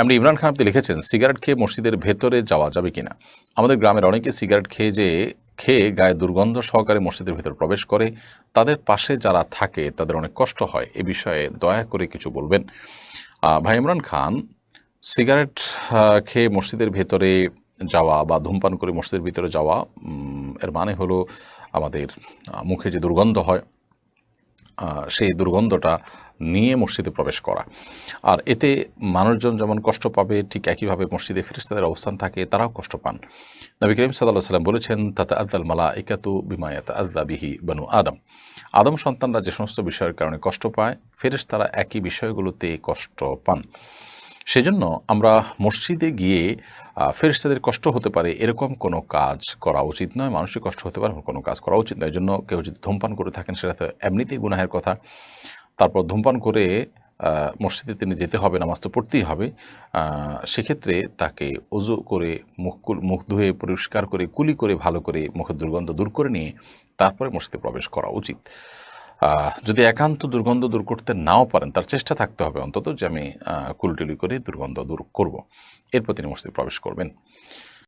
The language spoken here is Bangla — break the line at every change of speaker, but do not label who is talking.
এমনি ইমরান খান আপনি লিখেছেন, সিগারেট খেয়ে মসজিদের ভেতরে যাওয়া যাবে কিনা? আমাদের গ্রামের অনেকে সিগারেট খেয়ে যে, খেয়ে গায়ে দুর্গন্ধ সহকারে মসজিদের ভেতর প্রবেশ করে, তাদের পাশে যারা থাকে তাদের অনেক কষ্ট হয়। এ বিষয়ে দয়া করে কিছু বলবেন। ভাই ইমরান খান, সিগারেট খেয়ে মসজিদের ভেতরে যাওয়া বা ধূমপান করে মসজিদের ভিতরে যাওয়া এর মানে হলো আমাদের মুখে যে দুর্গন্ধ হয় সেই দুর্গন্ধটা নিয়ে মসজিদে প্রবেশ করা। আর এতে মানুষজন যেমন কষ্ট পাবে ঠিক একইভাবে মসজিদে ফেরিস্তাদের অবস্থান থাকে তারাও কষ্ট পান। নবী করিম সাল্লাহ সাল্লাম বলেছেন তাতে আদাল মালা একাতু বিমায়াত আল্লা বিহি বানু আদম। আদম সন্তানরা যে সমস্ত বিষয়ের কারণে কষ্ট পায় ফেরেশতারা একই বিষয়গুলোতে কষ্ট পান। সেজন্য আমরা মসজিদে গিয়ে আহ, ফেরেশতাদের কষ্ট হতে পারে এরকম কোনো কাজ করা উচিত নয়। মানুষের কষ্ট হতে পারে কোনো কাজ করা উচিত নয়। এই জন্য কেউ যদি ধূমপান করে থাকেন সেটা তো এমনিতেই গুনাহের কথা। তারপর ধূমপান করে মসজিদে তিনি যেতে হবে, নামাজ তো পড়তেই হবে সেক্ষেত্রে তাকে অজু করে মুখ মুখ ধুয়ে পরিষ্কার করে, কুলি করে, ভালো করে মুখের দুর্গন্ধ দূর করে নিয়ে তারপরে মসজিদে প্রবেশ করা উচিত। যদি একান্ত দুর্গন্ধ দূর করতে নাও পারেন, তার চেষ্টা থাকতে হবে অন্তত যে আমি কুলটুলি করে দুর্গন্ধ দূর করব। এরপর তিনি মসজিদে প্রবেশ করবেন।